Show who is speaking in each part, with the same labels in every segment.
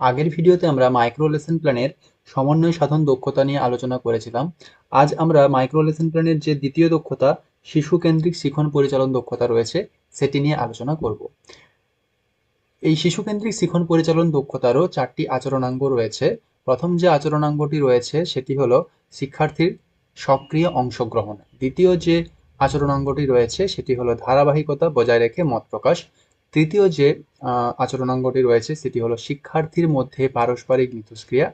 Speaker 1: আগের ভিডিওতে আমরা মাইক্রো লেসন প্ল্যানের সমন্বয় সাধন দক্ষতা নিয়ে আলোচনা করেছিলাম। আজ আমরা মাইক্রো লেসন প্ল্যানের যে দ্বিতীয় দক্ষতা শিশু কেন্দ্রিক শিখন পরিচালন দক্ষতা রয়েছে, সেটি নিয়ে আলোচনা করব। এই শিশু কেন্দ্রিক শিখন পরিচালন দক্ষতারও চারটি আচরণাঙ্গ রয়েছে। প্রথম যে আচরণাঙ্গটি রয়েছে, সেটি হলো শিক্ষার্থীর সক্রিয় অংশগ্রহণ। দ্বিতীয় যে আচরণাঙ্গটি রয়েছে, সেটি হলো ধারাবাহিকতা বজায় রেখে মত প্রকাশ। তৃতীয় যে আচরণাঙ্গটি রয়েছে সেটি হলো শিক্ষার্থীর মধ্যে পারস্পরিক মিথস্ক্রিয়া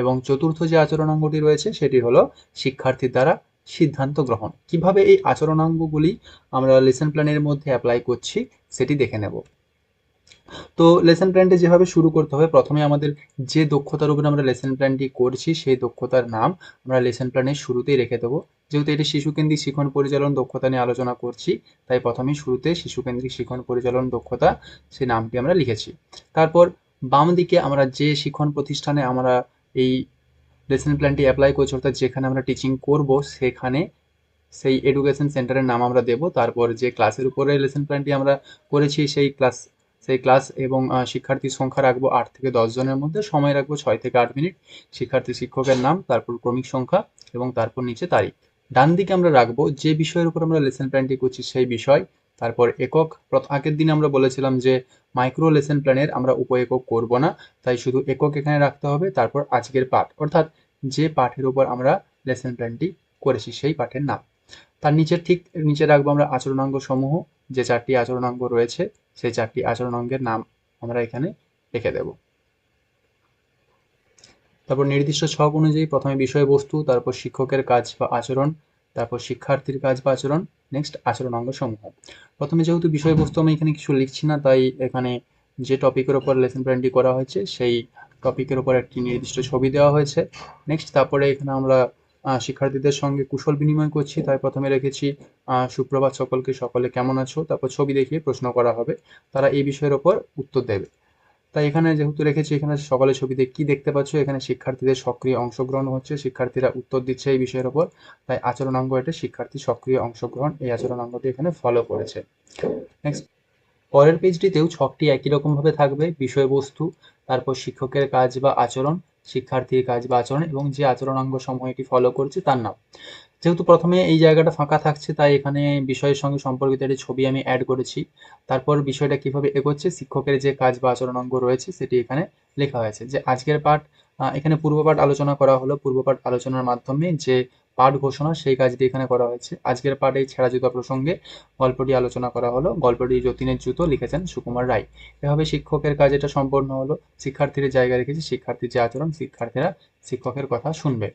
Speaker 1: এবং চতুর্থ যে আচরণাঙ্গটি রয়েছে সেটি হলো শিক্ষার্থীর দ্বারা সিদ্ধান্ত গ্রহণ। কীভাবে এই আচরণাঙ্গগুলি আমরা লেসন প্ল্যানের মধ্যে অ্যাপ্লাই করছি সেটি দেখে নেব। তো লেসন প্ল্যানটি যেভাবে শুরু করতে হবে, প্রথমে আমাদের যে দক্ষতার উপরে আমরা লেসন প্ল্যানটি করছি, সেই দক্ষতার নাম আমরা লেসন প্ল্যানের শুরুতেই রেখে দেবো। যেহেতু এটি শিশুকেন্দ্রিক শিখন পরিচালন দক্ষতা নিয়ে আলোচনা করছি, তাই প্রথমেই শুরুতে শিশুকেন্দ্রিক শিখন পরিচালন দক্ষতা, সেই নামটি আমরা লিখেছি। তারপর বাম দিকে আমরা যে শিখন প্রতিষ্ঠানে আমরা এই লেসন প্ল্যানটি অ্যাপ্লাই করছি, অর্থাৎ যেখানে আমরা টিচিং করব, সেখানে সেই এডুকেশন সেন্টারের নাম আমরা দেব। তারপর যে ক্লাসের উপরে লেসন প্ল্যানটি আমরা করেছি, সেই ক্লাস সেই ক্লাস এবং শিক্ষার্থীর সংখ্যা রাখব আট থেকে দশ জনের মধ্যে, সময় রাখব ছয় থেকে আট মিনিট। শিক্ষার্থী শিক্ষকের নাম, তারপর ক্রমিক সংখ্যা এবং তারপর নিচে তারিখ। ডান দিকে আমরা রাখব যে বিষয়ের উপর আমরা লেসন প্ল্যানটি করছি সেই বিষয়। তারপর একক আগের দিনে আমরা বলেছিলাম যে মাইক্রো লেসন প্ল্যানের আমরা উপ একক করব না, তাই শুধু একক এখানে রাখতে হবে, তারপর আজকের পাঠ। অর্থাৎ যে পাঠের উপর আমরা লেসন প্ল্যানটি করেছি সেই পাঠের নাম। তার নিচে ঠিক নিচে রাখব আমরা আচরণাঙ্গ সমূহ, যে চারটি আচরণাঙ্গ রয়েছে। সেই চারটি আচরণ অঙ্গের নাম আমরা এখানে রেখে দেব। তারপর নির্দিষ্ট ছক অনুযায়ী প্রথমে বিষয়বস্তু, তারপর শিক্ষকের কাজ বা আচরণ, তারপর শিক্ষার্থীর কাজ বা আচরণ নেক্সট আচরণ অঙ্গ সমূহ। প্রথমে যেহেতু বিষয়বস্তু আমি এখানে কিছু লিখছি না, তাই এখানে যে টপিকের ওপর লেসন প্ল্যানটি করা হয়েছে, সেই টপিকের ওপর একটি নির্দিষ্ট ছবি দেওয়া হয়েছে। নেক্সট তারপরে এখানে আমরা শিক্ষার্থীদের সঙ্গে কুশল বিনিময় করছি, তাই প্রথমে রেখেছি সুপ্রভাত সকলকে, সকলে কেমন আছো? তারপর ছবি দেখিয়ে প্রশ্ন করা হবে, তারা এই বিষয়ের ওপর উত্তর দেবে। তাই এখানে যেহেতু রেখেছি, এখানে সকালে ছবিতে কি দেখতে পাচ্ছ? এখানে শিক্ষার্থীদের সক্রিয় অংশগ্রহণ হচ্ছে, শিক্ষার্থীরা উত্তর দিচ্ছে এই বিষয়ের ওপর, তাই আচরণাঙ্গ এটা শিক্ষার্থী সক্রিয় অংশগ্রহণ, এই আচরণাঙ্গটি এখানে ফলো করেছে। নেক্সট পরের পেজটিতেও ছকটি একই রকমভাবে থাকবে, বিষয়বস্তু, তারপর শিক্ষকের কাজ বা আচরণ শিক্ষার্থীর কাজ বা আচরণ এবং যে আচরণাঙ্গ সমূহ এটি ফলো করছে তার নাম। যেহেতু প্রথমে এই জায়গাটা ফাঁকা থাকছে, তাই এখানে বিষয়ের সঙ্গে সম্পর্কিত একটি ছবি আমি অ্যাড করেছি। তারপর বিষয়টা কীভাবে এগোচ্ছে, শিক্ষকের যে কাজ বা আচরণ অঙ্গ রয়েছে, সেটি এখানে লেখা হয়েছে। যে আজকের পাঠ এখানে পূর্বপাঠ আলোচনা করা হলো। পূর্বপাঠ আলোচনার মাধ্যমে যে পাঠ ঘোষণা, সেই কাজটি এখানে করা হয়েছে। আজকের পাঠে ছেঁড়া জুতা প্রসঙ্গে গল্পটি আলোচনা করা হলো। গল্পটি যতীনের জুতো লিখেছেন সুকুমার রায়। এভাবে শিক্ষকের কাজ এটা সম্পন্ন হলো। শিক্ষার্থীর জায়গা রেখেছি, শিক্ষার্থীর যে আচরণ, শিক্ষার্থীরা শিক্ষকের কথা শুনবে।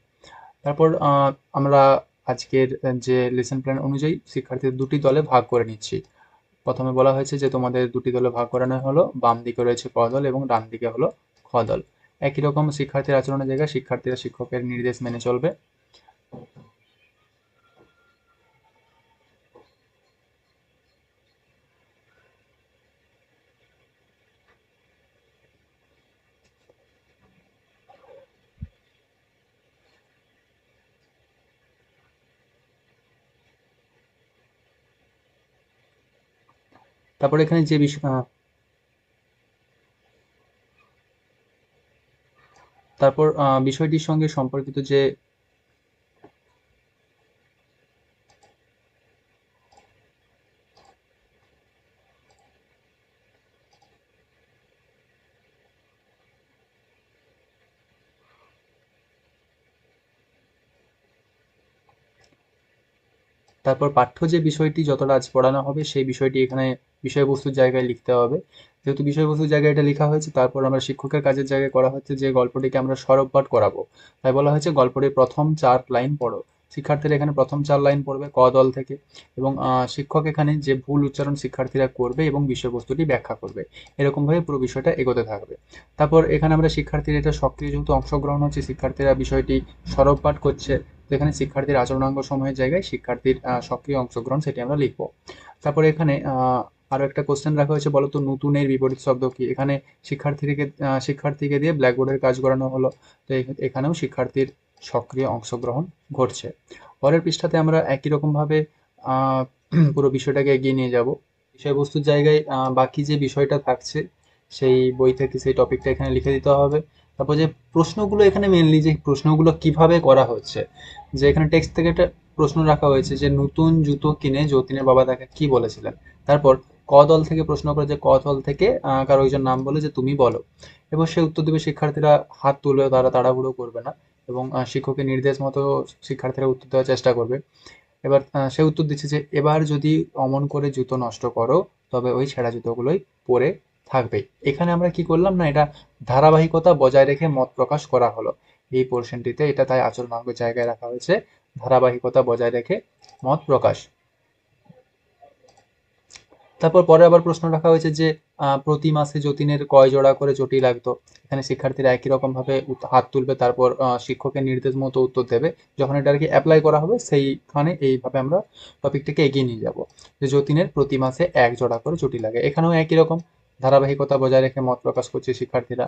Speaker 1: তারপর আমরা আজকের যে লেসন প্ল্যান অনুযায়ী শিক্ষার্থীদের দুটি দলে ভাগ করে নিচ্ছি। প্রথমে বলা হয়েছে যে তোমাদের দুটি দলে ভাগ করানো হলো। বাম দিকে রয়েছে ক দল এবং ডান দিকে হলো খ দল। একই রকম শিক্ষার্থীর আচরণের জায়গায় শিক্ষার্থীরা শিক্ষকের নির্দেশ মেনে চলবে। তারপর এখানে যে বিষয় তারপর বিষয়টির সঙ্গে সম্পর্কিত যে তারপর পাঠ্য যে বিষয়টি যতটা আজ পড়ানো হবে, সেই বিষয়টি এখানে বিষয়বস্তুর জায়গায় লিখতে হবে। যেহেতু বিষয়বস্তুর জায়গায় এটা লেখা হয়েছে, তারপর আমরা শিক্ষকের কাজের জায়গায় করা হচ্ছে যে গল্পটিকে আমরা সরব পাঠ করাবো। তাই বলা হয়েছে গল্পটির প্রথম চার লাইন পড়ো। শিক্ষার্থীরা এখানে প্রথম চার লাইন পড়বে ক দল থেকে এবং শিক্ষক এখানে যে ভুল উচ্চারণ শিক্ষার্থীরা করবে এবং বিষয়বস্তুটি ব্যাখ্যা করবে। এরকমভাবে পুরো বিষয়টা এগোতে থাকবে। তারপর এখানে আমরা শিক্ষার্থীরা এটা সক্রিয় যেহেতু অংশগ্রহণ হচ্ছে, শিক্ষার্থীরা বিষয়টি সরব পাঠ করছে, তো এখানে শিক্ষার্থীর আচরণাঙ্গ সময়ের জায়গায় শিক্ষার্থীর সক্রিয় অংশগ্রহণ সেটি আমরা লিখব। তারপরে এখানে আরও একটা কোশ্চেন রাখা হয়েছে, বলতো নতুনের বিপরীত শব্দ কি? এখানে শিক্ষার্থীকে শিক্ষার্থীকে দিয়ে ব্ল্যাকবোর্ডের কাজ করানো হলো। তো এখানেও শিক্ষার্থীর সক্রিয় অংশগ্রহণ ঘটছে। পরের পৃষ্ঠাতে আমরা একই রকমভাবে পুরো বিষয়টাকে এগিয়ে নিয়ে যাব। বিষয়বস্তুর জায়গায় বাকি যে বিষয়টা থাকছে, সেই বই থেকে সেই টপিকটা এখানে লিখে দিতে হবে। তারপর যে প্রশ্নগুলো এখানে মেনলি যে প্রশ্নগুলো কীভাবে করা হচ্ছে, যে এখানে টেক্সট থেকে একটা প্রশ্ন রাখা হয়েছে যে নতুন জুতো কিনে যতীনের বাবা তাকে কি বলেছিলেন? তারপর ক দল থেকে প্রশ্ন করে যে ক দল থেকে কারও একজন নাম বলে যে তুমি বলো। এবং সে উত্তর দেবে, শিক্ষার্থীরা হাত তুলবে তারা তাড়াহুড়ো করবে না। এবং শিক্ষকের নির্দেশ মতো শিক্ষার্থীরা উত্তর দেওয়ার চেষ্টা করবে। এবার সে উত্তর দিচ্ছে যে, এবার যদি অমন করে জুতো নষ্ট করো, তবে ওই ছেঁড়া জুতোগুলোই পরে থাকবে। এখানে আমরা কি করলাম না, এটা ধারাবাহিকতা বজায় রেখে মত প্রকাশ করা হলো। এই পোর্শনটিতে এটা তাই আচরণাঙ্গ জায়গায় রাখা হয়েছে। ধারাবাহিকতা বজায় রেখে মত প্রকাশ। তারপর পরে আবার প্রশ্ন রাখা হয়েছে যে প্রতি মাসে যতীনের কয় জোড়া করে চটি লাগতো? এখানে শিক্ষার্থীরা একই রকম ভাবে হাত তুলবে, তারপর শিক্ষকের নির্দেশ মতো উত্তর দেবে। যখন এটা আর কি অ্যাপ্লাই করা হবে, সেইখানে এইভাবে আমরা টপিকটাকে এগিয়ে নিয়ে যাব যে, যতীনের প্রতি মাসে এক জোড়া করে চটি লাগে। এখানেও একই রকম ধারাবাহিকতা বজায় রেখে মত প্রকাশ করছে শিক্ষার্থীরা।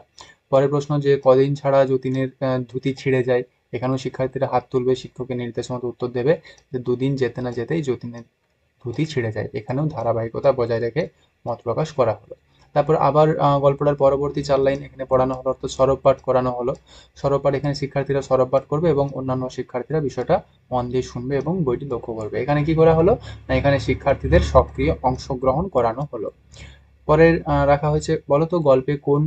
Speaker 1: পরের প্রশ্ন যে, কদিন ছাড়া যতীনের ধুতি ছিঁড়ে যায়? এখানেও শিক্ষার্থীরা হাত তুলবে, শিক্ষকের নির্দেশ মতো উত্তর দেবে যে, দুদিন যেতে না যেতেই যতীনের ধুতি ছিঁড়ে যায়। এখানেও ধারাবাহিকতা বজায় রেখে মত প্রকাশ করা হলো। তারপর আবার গল্পটার পরবর্তী চার লাইন এখানে পড়ানো হলো, অর্থাৎ সরব পাঠ করানো হলো। সরব পাঠ এখানে শিক্ষার্থীরা সরব পাঠ করবে এবং অন্যান্য শিক্ষার্থীরা বিষয়টা মন দিয়ে শুনবে এবং বইটি লক্ষ্য করবে। এখানে কি করা হলো? না, এখানে শিক্ষার্থীদের সক্রিয় অংশগ্রহণ করানো হলো। পরের রাখা হয়েছে বলতো গল্পে কোন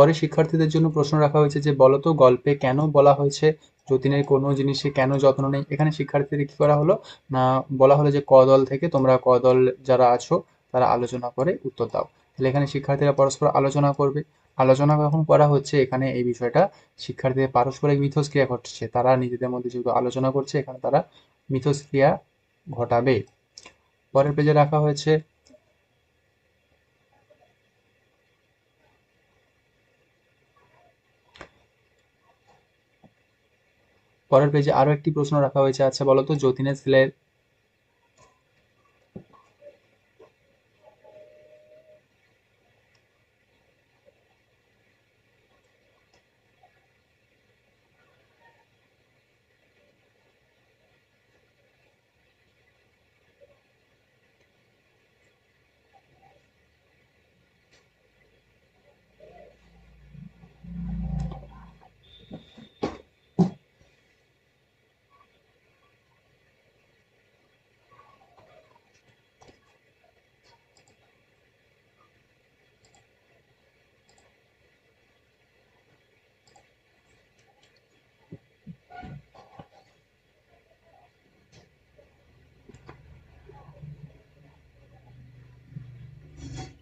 Speaker 1: পরে শিক্ষার্থীদের জন্য প্রশ্ন রাখা হয়েছে যে, বলতো, গল্পে কেন বলা হয়েছে? যতীনের কোনো জিনিসে কেন যত্ন নেই? এখানে শিক্ষার্থীদের কি করা হলো? না, বলা হলো যে ক দল থেকে তোমরা ক দল যারা আছো, তারা আলোচনা করে উত্তর দাও। তাহলে এখানে শিক্ষার্থীরা পরস্পর আলোচনা করবে। আলোচনা যখন করা হচ্ছে? এখানে এই বিষয়টা শিক্ষার্থীদের পারস্পরিক মিথস্ক্রিয়া ঘটছে। তারা নিজেদের মধ্যে যেহেতু আলোচনা করছে, এখানে তারা মিথস্ক্রিয়া ঘটাবে। পরের পেজে রাখা হয়েছে পরের পেজে আরও একটি প্রশ্ন রাখা হয়েছে আচ্ছা বলতো যতীনের ছেলের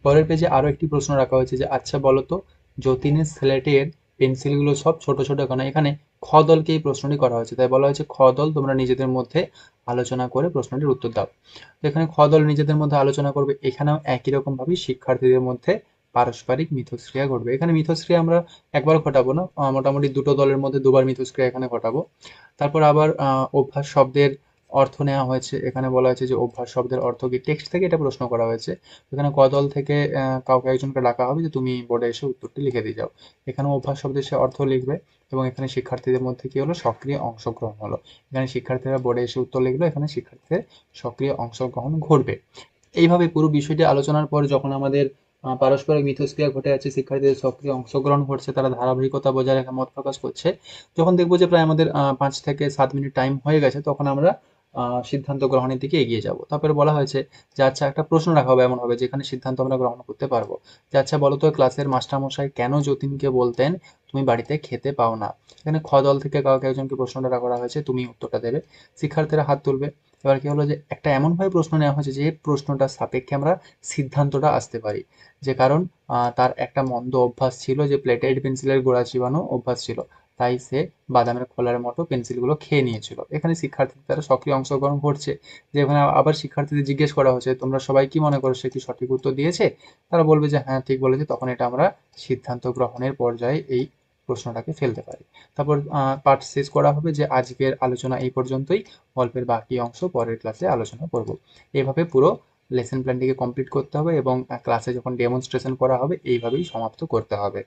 Speaker 1: পরের পেজে আরও একটি প্রশ্ন রাখা হয়েছে যে আচ্ছা বলতো যতীনের স্লেটের পেন্সিলগুলো সব ছোট ছোট কেন? এখানে খ দলকে এই প্রশ্নটি করা হয়েছে। তাই বলা হয়েছে, খ দল তোমরা নিজেদের মধ্যে আলোচনা করে প্রশ্নটির উত্তর দাও। এখানে খ দল নিজেদের মধ্যে আলোচনা করবে, এখানেও একই রকম ভাবে শিক্ষার্থীদের মধ্যে পারস্পরিক মিথস্ক্রিয়া ঘটবে। এখানে মিথস্ক্রিয়া আমরা একবার ঘটাবো না মোটামুটি দুটো দলের মধ্যে দুবার মিথস্ক্রিয়া এখানে ঘটাবো। তারপর আবার অভ্যাস শব্দের অর্থ নেওয়া হয়েছে। এখানে বলা হয়েছে যে, অভ্যাস শব্দের অর্থ কি? টেক্সট থেকে এটা প্রশ্ন করা হয়েছে। এখানে কদল থেকে কাউকে একজনকে ডাকা হবে যে, তুমি বোর্ডে এসে উত্তরটি লিখে দিয়ে যাও। এখানে অভ্যাস শব্দের সে অর্থ লিখবে এবং এখানে শিক্ষার্থীদের মধ্যে কি হলো? সক্রিয় অংশগ্রহণ হলো। এখানে শিক্ষার্থীরা বোর্ডে এসে উত্তর লিখলো, এখানে শিক্ষার্থীদের সক্রিয় অংশগ্রহণ ঘটবে। এইভাবে পুরো বিষয়টি আলোচনার পর যখন আমাদের পারস্পরিক মিথস্ক্রিয়া ঘটে আছে, শিক্ষার্থীদের সক্রিয় অংশগ্রহণ ঘটছে, তারা ধারাবাহিকতা বজায় রেখে মত প্রকাশ করছে, যখন দেখব যে, প্রায় আমাদের পাঁচ থেকে সাত মিনিট টাইম হয়ে গেছে, তখন আমরা সিদ্ধান্ত গ্রহণের দিকে এগিয়ে যাব। তারপরে বলা হয়েছে যে আচ্ছা একটা প্রশ্ন রাখা হবে এমন হবে যেখানে সিদ্ধান্ত আমরা গ্রহণ করতে পারব। যে আচ্ছা বলতো ক্লাসের মাস্টারমশাই কেন যতীনকে বলতেন, তুমি বাড়িতে খেতে পাও না এখানে খ দল থেকে কাউকে একজনকে প্রশ্নটা করা হয়েছে, তুমি উত্তরটা দেবে শিক্ষার্থীরা হাত তুলবে। এবার কি হলো যে, একটা এমনভাবে প্রশ্ন নেওয়া হয়েছে যে প্রশ্নটা সাপেক্ষে আমরা সিদ্ধান্তটা আসতে পারি। যে, কারণ তার একটা মন্দ অভ্যাস ছিল যে, প্লেটেড পেন্সিলের গোড়া চিবানো অভ্যাস ছিল। তাই সে বাদামের খোলার মতো পেন্সিলগুলো খেয়ে নিয়েছিল। এখানে শিক্ষার্থীদের দ্বারা সক্রিয় অংশগ্রহণ করছে যে এখানে আবার শিক্ষার্থীদের জিজ্ঞেস করা হচ্ছে তোমরা সবাই কি মনে করো সে কি সঠিক উত্তর দিয়েছে? তারা বলবে যে হ্যাঁ ঠিক বলেছে। তখন এটা আমরা সিদ্ধান্ত গ্রহণের পর্যায়ে এই প্রশ্নটাকে ফেলতে পারি। তারপর পাঠ শেষ করা হবে যে, আজকের আলোচনা এই পর্যন্তই। গল্পের বাকি অংশ পরের ক্লাসে আলোচনা করব। এভাবে পুরো লেসন প্ল্যানটিকে কমপ্লিট করতে হবে এবং ক্লাসে যখন ডেমনস্ট্রেশন করা হবে, এইভাবেই সমাপ্ত করতে হবে।